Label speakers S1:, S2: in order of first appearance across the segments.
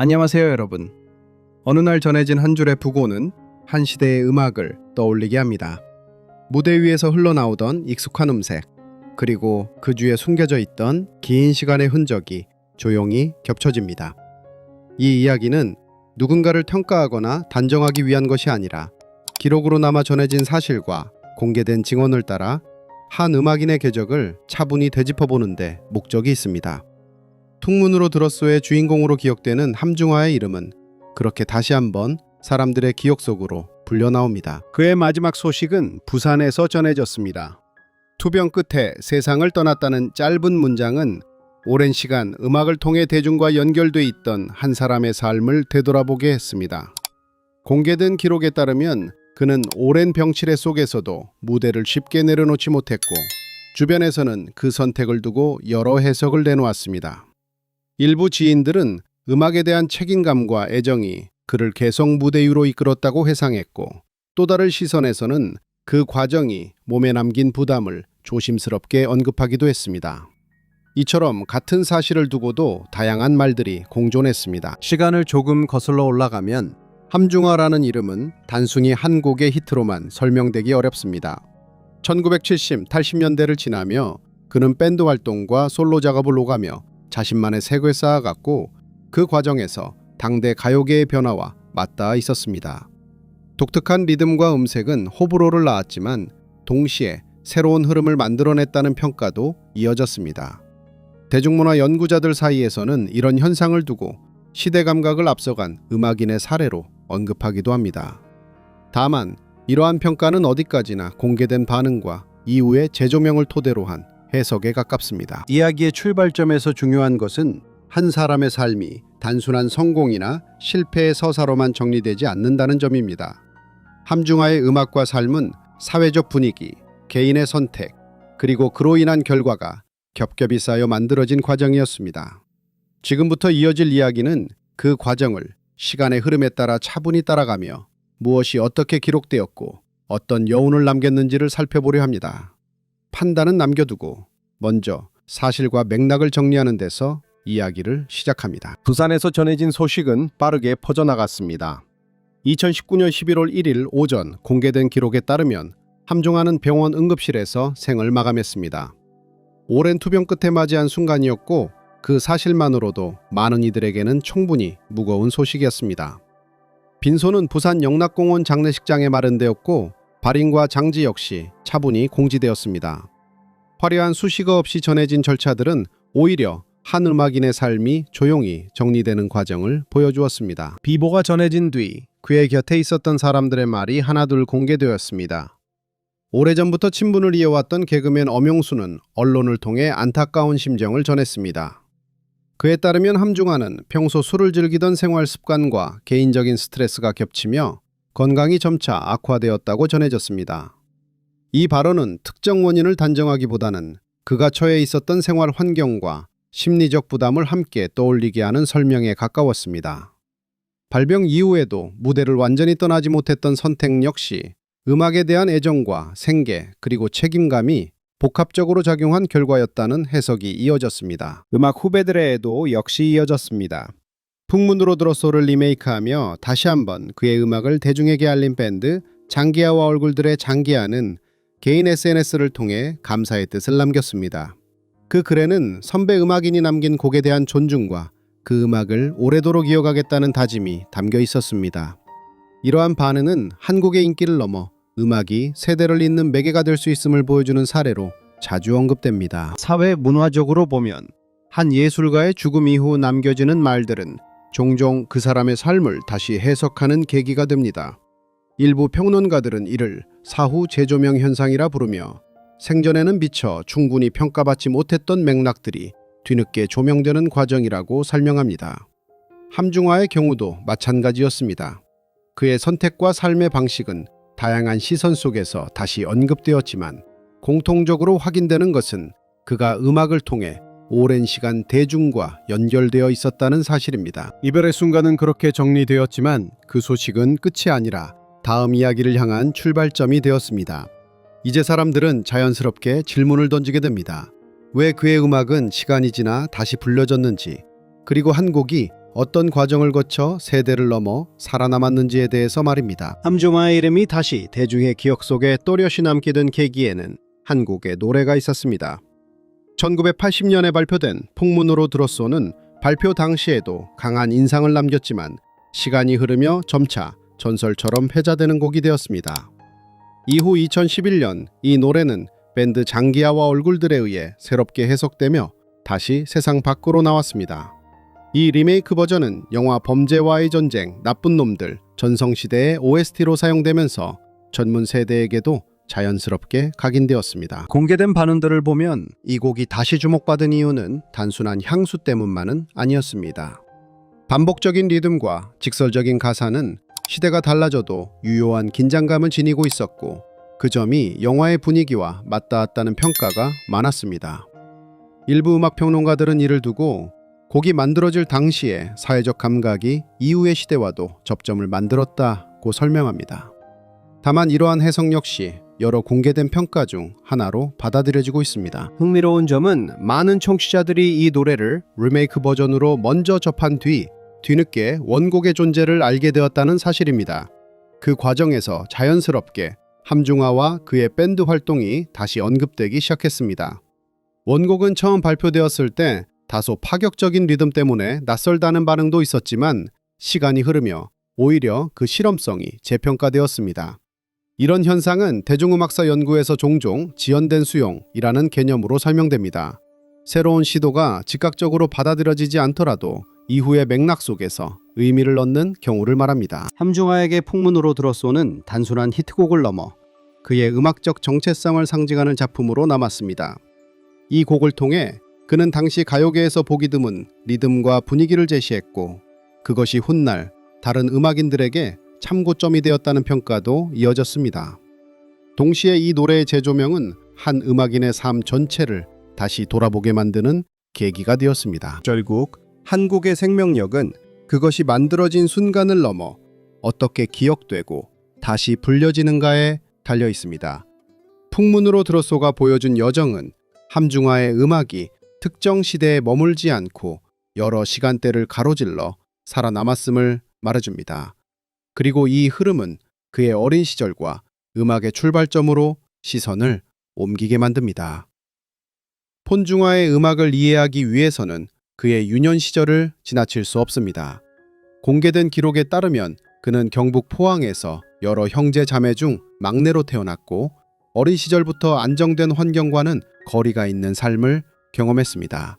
S1: 안녕하세요, 여러분. 어느 날 전해진 한 줄의 부고는 한 시대의 음악을 떠올리게 합니다. 무대 위에서 흘러나오던 익숙한 음색, 그리고 그 뒤에 숨겨져 있던 긴 시간의 흔적이 조용히 겹쳐집니다. 이 이야기는 누군가를 평가하거나 단정하기 위한 것이 아니라 기록으로 남아 전해진 사실과 공개된 증언을 따라 한 음악인의 궤적을 차분히 되짚어보는데 목적이 있습니다. 퉁문으로 들었소의 주인공으로 기억되는 함중화의 이름은 그렇게 다시 한번 사람들의 기억 속으로 불려 나옵니다. 그의 마지막 소식은 부산에서 전해졌습니다. 투병 끝에 세상을 떠났다는 짧은 문장은 오랜 시간 음악을 통해 대중과 연결돼 있던 한 사람의 삶을 되돌아보게 했습니다. 공개된 기록에 따르면 그는 오랜 병치레 속에서도 무대를 쉽게 내려놓지 못했고 주변에서는 그 선택을 두고 여러 해석을 내놓았습니다. 일부 지인들은 음악에 대한 책임감과 애정이 그를 계속 무대 위로 이끌었다고 회상했고 또 다른 시선에서는 그 과정이 몸에 남긴 부담을 조심스럽게 언급하기도 했습니다. 이처럼 같은 사실을 두고도 다양한 말들이 공존했습니다. 시간을 조금 거슬러 올라가면 함중화라는 이름은 단순히 한 곡의 히트로만 설명되기 어렵습니다. 1970, 80년대를 지나며 그는 밴드 활동과 솔로 작업을 오가며 자신만의 색을 쌓아갔고 그 과정에서 당대 가요계의 변화와 맞닿아 있었습니다. 독특한 리듬과 음색은 호불호를 낳았지만 동시에 새로운 흐름을 만들어냈다는 평가도 이어졌습니다. 대중문화 연구자들 사이에서는 이런 현상을 두고 시대 감각을 앞서간 음악인의 사례로 언급하기도 합니다. 다만 이러한 평가는 어디까지나 공개된 반응과 이후의 재조명을 토대로 한 해석에 가깝습니다. 이야기의 출발점에서 중요한 것은 한 사람의 삶이 단순한 성공이나 실패의 서사로만 정리되지 않는다는 점입니다. 함중화의 음악과 삶은 사회적 분위기, 개인의 선택, 그리고 그로 인한 결과가 겹겹이 쌓여 만들어진 과정이었습니다. 지금부터 이어질 이야기는 그 과정을 시간의 흐름에 따라 차분히 따라가며 무엇이 어떻게 기록되었고 어떤 여운을 남겼는지를 살펴보려 합니다. 판단은 남겨두고 먼저 사실과 맥락을 정리하는 데서 이야기를 시작합니다. 부산에서 전해진 소식은 빠르게 퍼져나갔습니다. 2019년 11월 1일 오전 공개된 기록에 따르면 함중아는 병원 응급실에서 생을 마감했습니다. 오랜 투병 끝에 맞이한 순간이었고 그 사실만으로도 많은 이들에게는 충분히 무거운 소식이었습니다. 빈소는 부산 영락공원 장례식장에 마련되었고 발인과 장지 역시 차분히 공지되었습니다. 화려한 수식어 없이 전해진 절차들은 오히려 한 음악인의 삶이 조용히 정리되는 과정을 보여주었습니다. 비보가 전해진 뒤 그의 곁에 있었던 사람들의 말이 하나둘 공개되었습니다. 오래전부터 친분을 이어왔던 개그맨 엄용수는 언론을 통해 안타까운 심정을 전했습니다. 그에 따르면 함중아는 평소 술을 즐기던 생활 습관과 개인적인 스트레스가 겹치며 건강이 점차 악화되었다고 전해졌습니다. 이 발언은 특정 원인을 단정하기보다는 그가 처해 있었던 생활 환경과 심리적 부담을 함께 떠올리게 하는 설명에 가까웠습니다. 발병 이후에도 무대를 완전히 떠나지 못했던 선택 역시 음악에 대한 애정과 생계 그리고 책임감이 복합적으로 작용한 결과였다는 해석이 이어졌습니다. 음악 후배들의 애도 역시 이어졌습니다. 풍문으로 들어소를 리메이크하며 다시 한번 그의 음악을 대중에게 알린 밴드 장기하와 얼굴들의 장기하는 개인 SNS를 통해 감사의 뜻을 남겼습니다. 그 글에는 선배 음악인이 남긴 곡에 대한 존중과 그 음악을 오래도록 이어가겠다는 다짐이 담겨 있었습니다. 이러한 반응은 한국의 인기를 넘어 음악이 세대를 잇는 매개가 될 수 있음을 보여주는 사례로 자주 언급됩니다. 사회 문화적으로 보면 한 예술가의 죽음 이후 남겨지는 말들은 종종 그 사람의 삶을 다시 해석하는 계기가 됩니다. 일부 평론가들은 이를 사후 재조명 현상이라 부르며 생전에는 미처 충분히 평가받지 못했던 맥락들이 뒤늦게 조명되는 과정이라고 설명합니다. 함중화의 경우도 마찬가지였습니다. 그의 선택과 삶의 방식은 다양한 시선 속에서 다시 언급되었지만 공통적으로 확인되는 것은 그가 음악을 통해 오랜 시간 대중과 연결되어 있었다는 사실입니다. 이별의 순간은 그렇게 정리되었지만 그 소식은 끝이 아니라 다음 이야기를 향한 출발점이 되었습니다. 이제 사람들은 자연스럽게 질문을 던지게 됩니다. 왜 그의 음악은 시간이 지나 다시 불려졌는지, 그리고 한 곡이 어떤 과정을 거쳐 세대를 넘어 살아남았는지에 대해서 말입니다. 함중아의 이름이 다시 대중의 기억 속에 또렷이 남게 된 계기에는 한 곡의 노래가 있었습니다. 1980년에 발표된 풍문으로 들었소는 발표 당시에도 강한 인상을 남겼지만 시간이 흐르며 점차 전설처럼 회자되는 곡이 되었습니다. 이후 2011년 이 노래는 밴드 장기하와 얼굴들에 의해 새롭게 해석되며 다시 세상 밖으로 나왔습니다. 이 리메이크 버전은 영화 범죄와의 전쟁, 나쁜 놈들, 전성시대의 OST로 사용되면서 전문 세대에게도 자연스럽게 각인되었습니다. 공개된 반응들을 보면 이 곡이 다시 주목받은 이유는 단순한 향수 때문만은 아니었습니다. 반복적인 리듬과 직설적인 가사는 시대가 달라져도 유효한 긴장감을 지니고 있었고 그 점이 영화의 분위기와 맞닿았다는 평가가 많았습니다. 일부 음악 평론가들은 이를 두고 곡이 만들어질 당시의 사회적 감각이 이후의 시대와도 접점을 만들었다고 설명합니다. 다만 이러한 해석 역시 여러 공개된 평가 중 하나로 받아들여지고 있습니다. 흥미로운 점은 많은 청취자들이 이 노래를 리메이크 버전으로 먼저 접한 뒤 뒤늦게 원곡의 존재를 알게 되었다는 사실입니다. 그 과정에서 자연스럽게 함중아와 그의 밴드 활동이 다시 언급되기 시작했습니다. 원곡은 처음 발표되었을 때 다소 파격적인 리듬 때문에 낯설다는 반응도 있었지만 시간이 흐르며 오히려 그 실험성이 재평가되었습니다. 이런 현상은 대중음악사 연구에서 종종 지연된 수용이라는 개념으로 설명됩니다. 새로운 시도가 즉각적으로 받아들여지지 않더라도 이후의 맥락 속에서 의미를 넣는 경우를 말합니다. 함중아에게 풍문으로 들어쏘는 단순한 히트곡을 넘어 그의 음악적 정체성을 상징하는 작품으로 남았습니다. 이 곡을 통해 그는 당시 가요계에서 보기 드문 리듬과 분위기를 제시했고 그것이 훗날 다른 음악인들에게 참고점이 되었다는 평가도 이어졌습니다. 동시에 이 노래의 재조명은 한 음악인의 삶 전체를 다시 돌아보게 만드는 계기가 되었습니다. 결국 한국의 생명력은 그것이 만들어진 순간을 넘어 어떻게 기억되고 다시 불려지는가에 달려 있습니다. 풍문으로 들어쏘가 보여준 여정은 함중아의 음악이 특정 시대에 머물지 않고 여러 시간대를 가로질러 살아남았음을 말해줍니다. 그리고 이 흐름은 그의 어린 시절과 음악의 출발점으로 시선을 옮기게 만듭니다. 폰중화의 음악을 이해하기 위해서는 그의 유년 시절을 지나칠 수 없습니다. 공개된 기록에 따르면 그는 경북 포항에서 여러 형제 자매 중 막내로 태어났고 어린 시절부터 안정된 환경과는 거리가 있는 삶을 경험했습니다.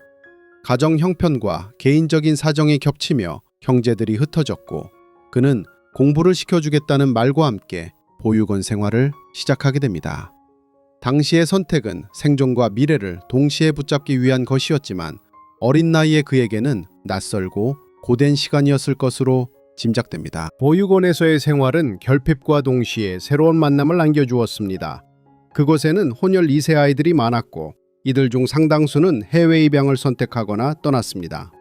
S1: 가정 형편과 개인적인 사정이 겹치며 형제들이 흩어졌고 그는 공부를 시켜주겠다는 말과 함께 보육원 생활을 시작하게 됩니다. 당시의 선택은 생존과 미래를 동시에 붙잡기 위한 것이었지만 어린 나이의 그에게는 낯설고 고된 시간이었을 것으로 짐작됩니다. 보육원에서의 생활은 결핍과 동시에 새로운 만남을 안겨주었습니다. 그곳에는 혼혈 2세 아이들이 많았고 이들 중 상당수는 해외 입양을 선택하거나 떠났습니다.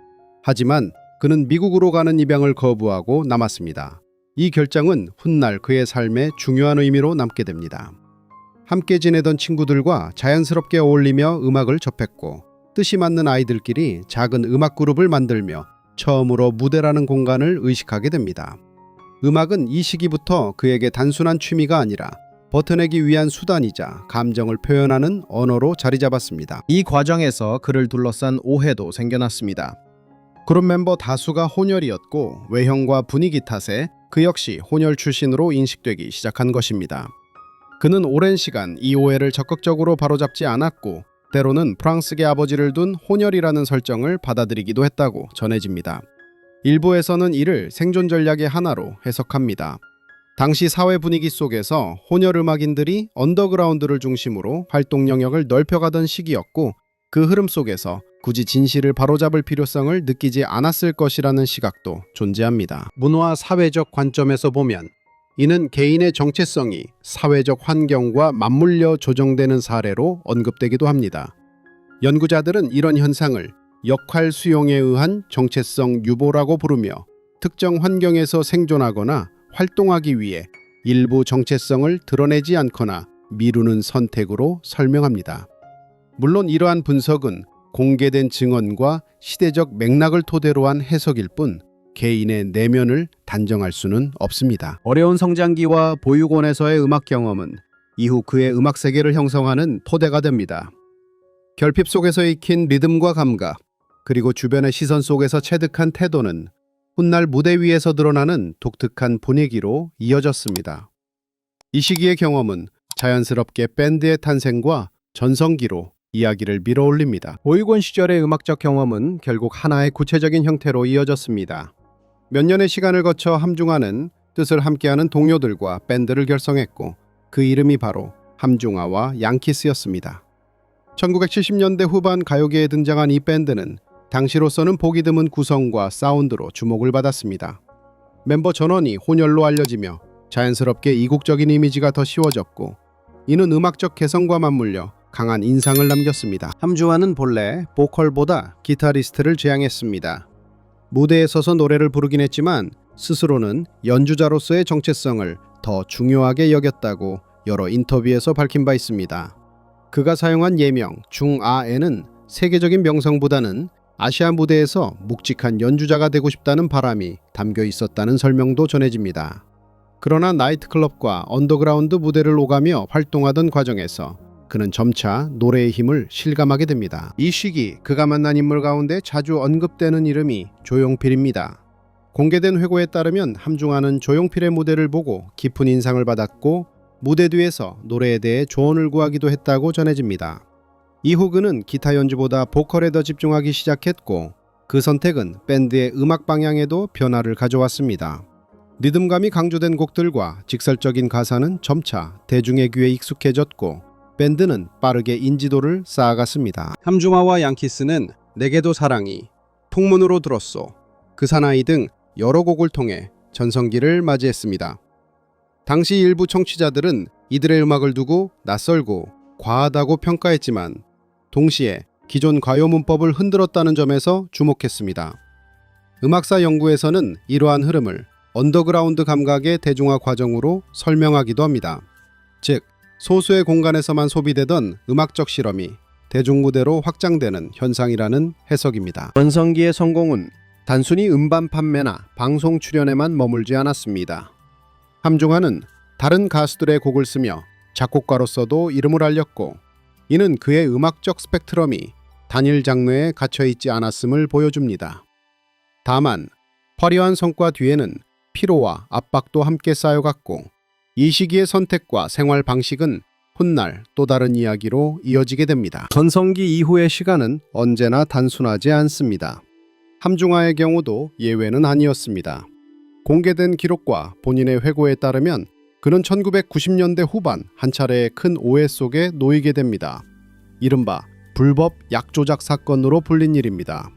S1: 하지만 그는 미국으로 가는 입양을 거부하고 남았습니다. 이 결정은 훗날 그의 삶에 중요한 의미로 남게 됩니다. 함께 지내던 친구들과 자연스럽게 어울리며 음악을 접했고 뜻이 맞는 아이들끼리 작은 음악 그룹을 만들며 처음으로 무대라는 공간을 의식하게 됩니다. 음악은 이 시기부터 그에게 단순한 취미가 아니라 버텨내기 위한 수단이자 감정을 표현하는 언어로 자리 잡았습니다. 이 과정에서 그를 둘러싼 오해도 생겨났습니다. 그룹 멤버 다수가 혼혈이었고 외형과 분위기 탓에 그 역시 혼혈 출신으로 인식되기 시작한 것입니다. 그는 오랜 시간 이 오해를 적극적으로 바로잡지 않았고 때로는 프랑스계 아버지를 둔 혼혈이라는 설정을 받아들이기도 했다고 전해집니다. 일부에서는 이를 생존 전략의 하나로 해석합니다. 당시 사회 분위기 속에서 혼혈 음악인들이 언더그라운드를 중심으로 활동 영역을 넓혀가던 시기였고 그 흐름 속에서 굳이 진실을 바로잡을 필요성을 느끼지 않았을 것이라는 시각도 존재합니다. 문화 사회적 관점에서 보면 이는 개인의 정체성이 사회적 환경과 맞물려 조정되는 사례로 언급되기도 합니다. 연구자들은 이런 현상을 역할 수용에 의한 정체성 유보라고 부르며 특정 환경에서 생존하거나 활동하기 위해 일부 정체성을 드러내지 않거나 미루는 선택으로 설명합니다. 물론 이러한 분석은 공개된 증언과 시대적 맥락을 토대로 한 해석일 뿐 개인의 내면을 단정할 수는 없습니다. 어려운 성장기와 보육원에서의 음악 경험은 이후 그의 음악 세계를 형성하는 토대가 됩니다. 결핍 속에서 익힌 리듬과 감각, 그리고 주변의 시선 속에서 체득한 태도는 훗날 무대 위에서 드러나는 독특한 분위기로 이어졌습니다. 이 시기의 경험은 자연스럽게 밴드의 탄생과 전성기로 이야기를 밀어올립니다. 보육원 시절의 음악적 경험은 결국 하나의 구체적인 형태로 이어졌습니다. 몇 년의 시간을 거쳐 함중아는 뜻을 함께하는 동료들과 밴드를 결성했고 그 이름이 바로 함중아와 양키스였습니다. 1970년대 후반 가요계에 등장한 이 밴드는 당시로서는 보기 드문 구성과 사운드로 주목을 받았습니다. 멤버 전원이 혼혈로 알려지며 자연스럽게 이국적인 이미지가 더 씌워졌고 이는 음악적 개성과 맞물려 강한 인상을 남겼습니다. 함주아는 본래 보컬보다 기타리스트를 지향했습니다. 무대에 서서 노래를 부르긴 했지만 스스로는 연주자로서의 정체성을 더 중요하게 여겼다고 여러 인터뷰에서 밝힌 바 있습니다. 그가 사용한 예명 중아에는 세계적인 명성보다는 아시아 무대에서 묵직한 연주자가 되고 싶다는 바람이 담겨 있었다는 설명도 전해집니다. 그러나 나이트클럽과 언더그라운드 무대를 오가며 활동하던 과정에서 그는 점차 노래의 힘을 실감하게 됩니다. 이 시기 그가 만난 인물 가운데 자주 언급되는 이름이 조용필입니다. 공개된 회고에 따르면 함중아는 조용필의 무대를 보고 깊은 인상을 받았고 무대 뒤에서 노래에 대해 조언을 구하기도 했다고 전해집니다. 이후 그는 기타 연주보다 보컬에 더 집중하기 시작했고 그 선택은 밴드의 음악 방향에도 변화를 가져왔습니다. 리듬감이 강조된 곡들과 직설적인 가사는 점차 대중의 귀에 익숙해졌고 밴드는 빠르게 인지도를 쌓아갔습니다. 함중아와 양키스는 내게도 사랑이, 풍문으로 들었소, 그 사나이 등 여러 곡을 통해 전성기를 맞이했습니다. 당시 일부 청취자들은 이들의 음악을 두고 낯설고 과하다고 평가했지만 동시에 기존 가요 문법을 흔들었다는 점에서 주목했습니다. 음악사 연구에서는 이러한 흐름을 언더그라운드 감각의 대중화 과정으로 설명하기도 합니다. 즉, 소수의 공간에서만 소비되던 음악적 실험이 대중무대로 확장되는 현상이라는 해석입니다. 전성기의 성공은 단순히 음반 판매나 방송 출연에만 머물지 않았습니다. 함중아는 다른 가수들의 곡을 쓰며 작곡가로서도 이름을 알렸고 이는 그의 음악적 스펙트럼이 단일 장르에 갇혀 있지 않았음을 보여줍니다. 다만 화려한 성과 뒤에는 피로와 압박도 함께 쌓여갔고 이 시기의 선택과 생활 방식은 훗날 또 다른 이야기로 이어지게 됩니다. 전성기 이후의 시간은 언제나 단순하지 않습니다. 함중아의 경우도 예외는 아니었습니다. 공개된 기록과 본인의 회고에 따르면 그는 1990년대 후반 한 차례의 큰 오해 속에 놓이게 됩니다. 이른바 불법 약조작 사건으로 불린 일입니다.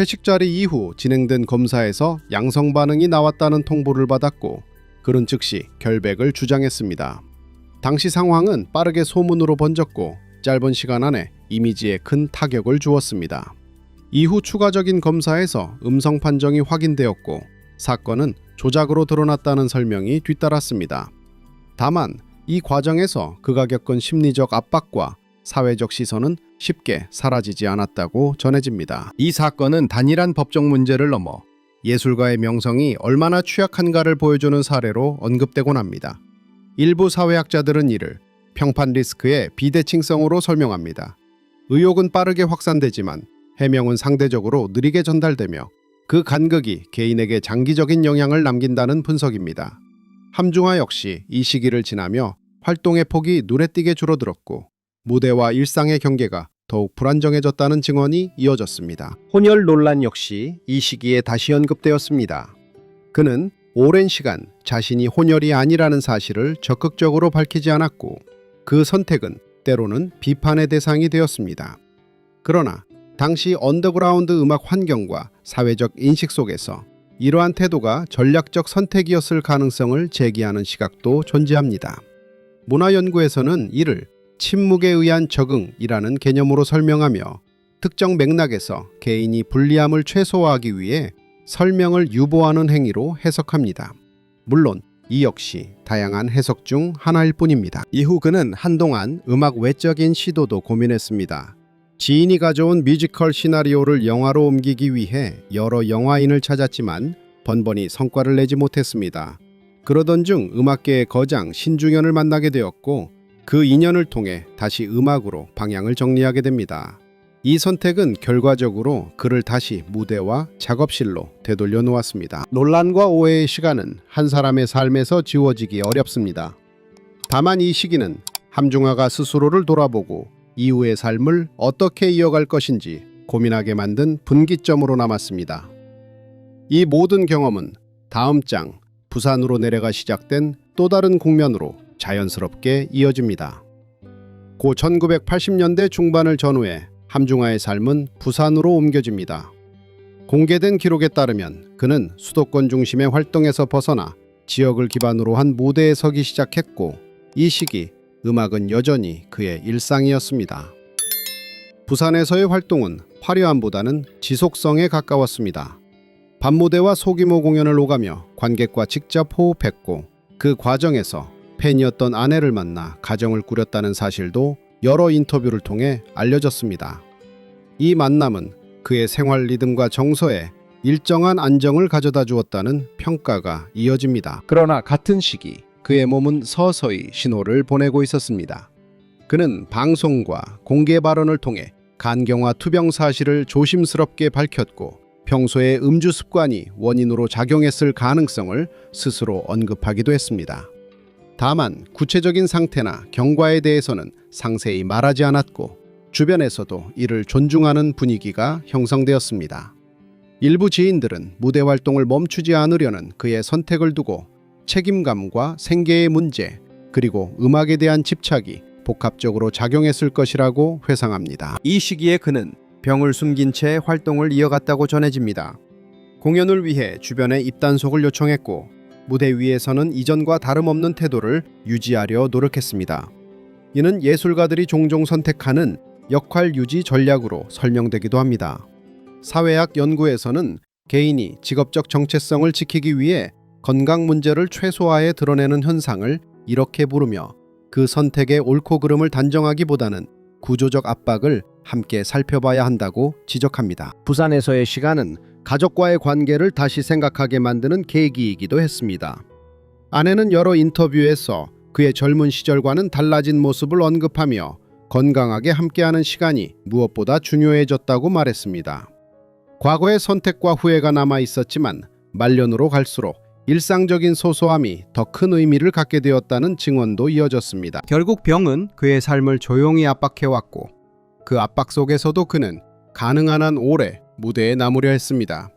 S1: 회식 자리 이후 진행된 검사에서 양성 반응이 나왔다는 통보를 받았고 그는 즉시 결백을 주장했습니다. 당시 상황은 빠르게 소문으로 번졌고 짧은 시간 안에 이미지에 큰 타격을 주었습니다. 이후 추가적인 검사에서 음성 판정이 확인되었고 사건은 조작으로 드러났다는 설명이 뒤따랐습니다. 다만 이 과정에서 그가 겪은 심리적 압박과 사회적 시선은 쉽게 사라지지 않았다고 전해집니다. 이 사건은 단일한 법적 문제를 넘어 예술가의 명성이 얼마나 취약한가를 보여주는 사례로 언급되곤 합니다. 일부 사회학자들은 이를 평판 리스크의 비대칭성으로 설명합니다. 의혹은 빠르게 확산되지만 해명은 상대적으로 느리게 전달되며 그 간극이 개인에게 장기적인 영향을 남긴다는 분석입니다. 함중아 역시 이 시기를 지나며 활동의 폭이 눈에 띄게 줄어들었고 무대와 일상의 경계가 더욱 불안정해졌다는 증언이 이어졌습니다. 혼혈 논란 역시 이 시기에 다시 언급되었습니다. 그는 오랜 시간 자신이 혼혈이 아니라는 사실을 적극적으로 밝히지 않았고 그 선택은 때로는 비판의 대상이 되었습니다. 그러나 당시 언더그라운드 음악 환경과 사회적 인식 속에서 이러한 태도가 전략적 선택이었을 가능성을 제기하는 시각도 존재합니다. 문화연구에서는 이를 침묵에 의한 적응이라는 개념으로 설명하며 특정 맥락에서 개인이 불리함을 최소화하기 위해 설명을 유보하는 행위로 해석합니다. 물론 이 역시 다양한 해석 중 하나일 뿐입니다. 이후 그는 한동안 음악 외적인 시도도 고민했습니다. 지인이 가져온 뮤지컬 시나리오를 영화로 옮기기 위해 여러 영화인을 찾았지만 번번이 성과를 내지 못했습니다. 그러던 중 음악계의 거장 신중현을 만나게 되었고 그 인연을 통해 다시 음악으로 방향을 정리하게 됩니다. 이 선택은 결과적으로 그를 다시 무대와 작업실로 되돌려 놓았습니다. 논란과 오해의 시간은 한 사람의 삶에서 지워지기 어렵습니다. 다만 이 시기는 함중아가 스스로를 돌아보고 이후의 삶을 어떻게 이어갈 것인지 고민하게 만든 분기점으로 남았습니다. 이 모든 경험은 다음 장 부산으로 내려가 시작된 또 다른 국면으로 자연스럽게 이어집니다. 고 1980년대 중반을 전후해 함중아의 삶은 부산으로 옮겨집니다. 공개된 기록에 따르면 그는 수도권 중심의 활동에서 벗어나 지역을 기반으로 한 무대에 서기 시작했고 이 시기 음악은 여전히 그의 일상이었습니다. 부산에서의 활동은 화려함보다는 지속성에 가까웠습니다. 밤무대와 소규모 공연을 오가며 관객과 직접 호흡했고 그 과정에서 팬이었던 아내를 만나 가정을 꾸렸다는 사실도 여러 인터뷰를 통해 알려졌습니다. 이 만남은 그의 생활 리듬과 정서에 일정한 안정을 가져다 주었다는 평가가 이어집니다. 그러나 같은 시기 그의 몸은 서서히 신호를 보내고 있었습니다. 그는 방송과 공개 발언을 통해 간경화 투병 사실을 조심스럽게 밝혔고 평소의 음주 습관이 원인으로 작용했을 가능성을 스스로 언급하기도 했습니다. 다만 구체적인 상태나 경과에 대해서는 상세히 말하지 않았고 주변에서도 이를 존중하는 분위기가 형성되었습니다. 일부 지인들은 무대 활동을 멈추지 않으려는 그의 선택을 두고 책임감과 생계의 문제 그리고 음악에 대한 집착이 복합적으로 작용했을 것이라고 회상합니다. 이 시기에 그는 병을 숨긴 채 활동을 이어갔다고 전해집니다. 공연을 위해 주변에 입단속을 요청했고 무대 위에서는 이전과 다름없는 태도를 유지하려 노력했습니다. 이는 예술가들이 종종 선택하는 역할 유지 전략으로 설명되기도 합니다. 사회학 연구에서는 개인이 직업적 정체성을 지키기 위해 건강 문제를 최소화해 드러내는 현상을 이렇게 부르며 그 선택의 옳고 그름을 단정하기보다는 구조적 압박을 함께 살펴봐야 한다고 지적합니다. 부산에서의 시간은 가족과의 관계를 다시 생각하게 만드는 계기이기도 했습니다. 아내는 여러 인터뷰에서 그의 젊은 시절과는 달라진 모습을 언급하며 건강하게 함께하는 시간이 무엇보다 중요해졌다고 말했습니다. 과거의 선택과 후회가 남아 있었지만 말년으로 갈수록 일상적인 소소함이 더 큰 의미를 갖게 되었다는 증언도 이어졌습니다. 결국 병은 그의 삶을 조용히 압박해왔고 그 압박 속에서도 그는 가능한 한 오래 무대에 남으려 했습니다.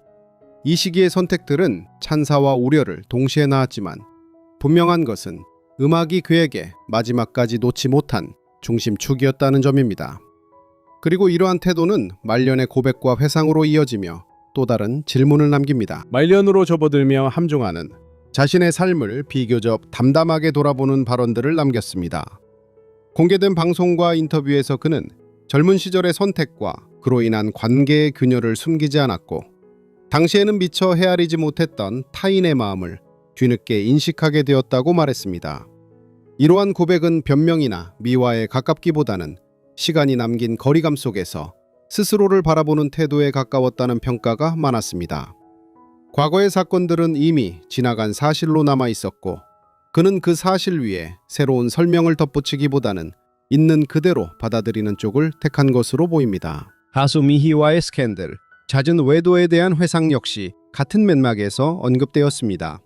S1: 이 시기의 선택들은 찬사와 우려를 동시에 낳았지만 분명한 것은 음악이 그에게 마지막까지 놓지 못한 중심축이었다는 점입니다. 그리고 이러한 태도는 말년의 고백과 회상으로 이어지며 또 다른 질문을 남깁니다. 말년으로 접어들며 함중아는 자신의 삶을 비교적 담담하게 돌아보는 발언들을 남겼습니다. 공개된 방송과 인터뷰에서 그는 젊은 시절의 선택과 그로 인한 관계의 균열을 숨기지 않았고 당시에는 미처 헤아리지 못했던 타인의 마음을 뒤늦게 인식하게 되었다고 말했습니다. 이러한 고백은 변명이나 미화에 가깝기보다는 시간이 남긴 거리감 속에서 스스로를 바라보는 태도에 가까웠다는 평가가 많았습니다. 과거의 사건들은 이미 지나간 사실로 남아 있었고 그는 그 사실 위에 새로운 설명을 덧붙이기보다는 있는 그대로 받아들이는 쪽을 택한 것으로 보입니다. 가수 미희와의 스캔들, 잦은 외도에 대한 회상 역시 같은 맥락에서 언급되었습니다.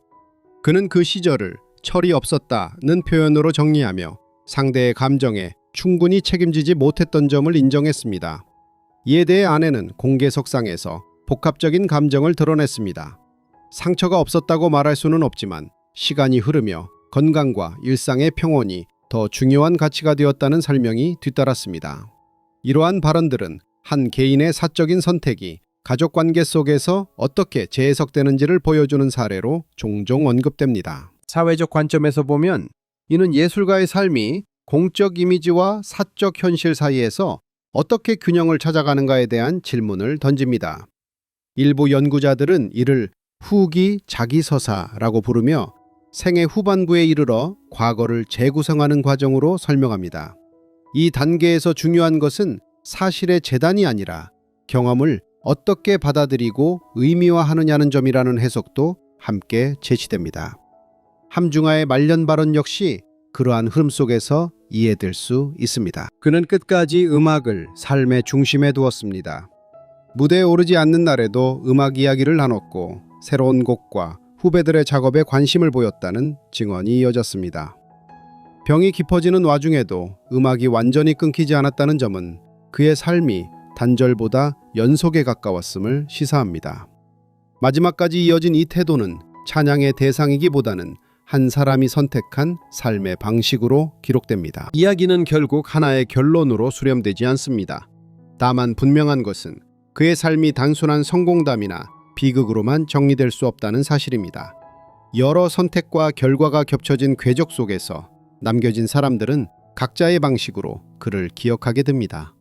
S1: 그는 그 시절을 철이 없었다는 표현으로 정리하며 상대의 감정에 충분히 책임지지 못했던 점을 인정했습니다. 이에 대해 아내는 공개 석상에서 복합적인 감정을 드러냈습니다. 상처가 없었다고 말할 수는 없지만 시간이 흐르며 건강과 일상의 평온이 더 중요한 가치가 되었다는 설명이 뒤따랐습니다. 이러한 발언들은 한 개인의 사적인 선택이 가족 관계 속에서 어떻게 재해석되는지를 보여주는 사례로 종종 언급됩니다. 사회적 관점에서 보면 이는 예술가의 삶이 공적 이미지와 사적 현실 사이에서 어떻게 균형을 찾아가는가에 대한 질문을 던집니다. 일부 연구자들은 이를 후기 자기서사라고 부르며 생애 후반부에 이르러 과거를 재구성하는 과정으로 설명합니다. 이 단계에서 중요한 것은 사실의 재단이 아니라 경험을 어떻게 받아들이고 의미화하느냐는 점이라는 해석도 함께 제시됩니다. 함중아의 말년 발언 역시 그러한 흐름 속에서 이해될 수 있습니다. 그는 끝까지 음악을 삶의 중심에 두었습니다. 무대에 오르지 않는 날에도 음악 이야기를 나눴고 새로운 곡과 후배들의 작업에 관심을 보였다는 증언이 이어졌습니다. 병이 깊어지는 와중에도 음악이 완전히 끊기지 않았다는 점은 그의 삶이 단절보다 연속에 가까웠음을 시사합니다. 마지막까지 이어진 이 태도는 찬양의 대상이기보다는 한 사람이 선택한 삶의 방식으로 기록됩니다. 이야기는 결국 하나의 결론으로 수렴되지 않습니다. 다만 분명한 것은 그의 삶이 단순한 성공담이나 비극으로만 정리될 수 없다는 사실입니다. 여러 선택과 결과가 겹쳐진 궤적 속에서 남겨진 사람들은 각자의 방식으로 그를 기억하게 됩니다.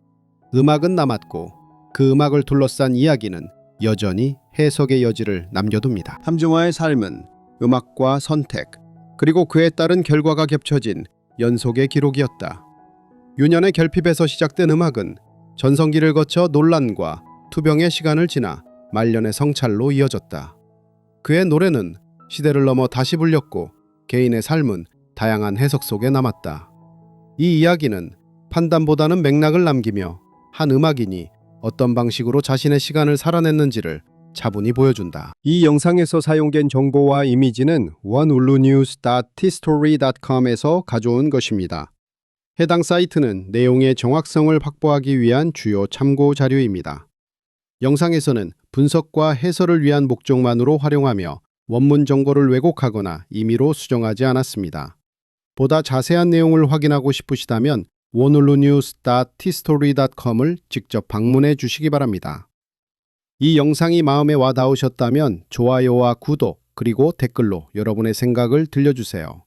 S1: 음악은 남았고 그 음악을 둘러싼 이야기는 여전히 해석의 여지를 남겨둡니다. 함중화의 삶은 음악과 선택, 그리고 그에 따른 결과가 겹쳐진 연속의 기록이었다. 유년의 결핍에서 시작된 음악은 전성기를 거쳐 논란과 투병의 시간을 지나 말년의 성찰로 이어졌다. 그의 노래는 시대를 넘어 다시 불렸고 개인의 삶은 다양한 해석 속에 남았다. 이 이야기는 판단보다는 맥락을 남기며 한 음악인이 어떤 방식으로 자신의 시간을 살아냈는지를 차분히 보여준다. 이 영상에서 사용된 정보와 이미지는 oneulunews.tstory.com에서 가져온 것입니다. 해당 사이트는 내용의 정확성을 확보하기 위한 주요 참고 자료입니다. 영상에서는 분석과 해설을 위한 목적만으로 활용하며 원문 정보를 왜곡하거나 임의로 수정하지 않았습니다. 보다 자세한 내용을 확인하고 싶으시다면 oneulunews.tstory.com을 직접 방문해 주시기 바랍니다. 이 영상이 마음에 와 닿으셨다면 좋아요와 구독 그리고 댓글로 여러분의 생각을 들려주세요.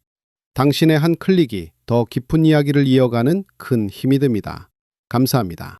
S1: 당신의 한 클릭이 더 깊은 이야기를 이어가는 큰 힘이 됩니다. 감사합니다.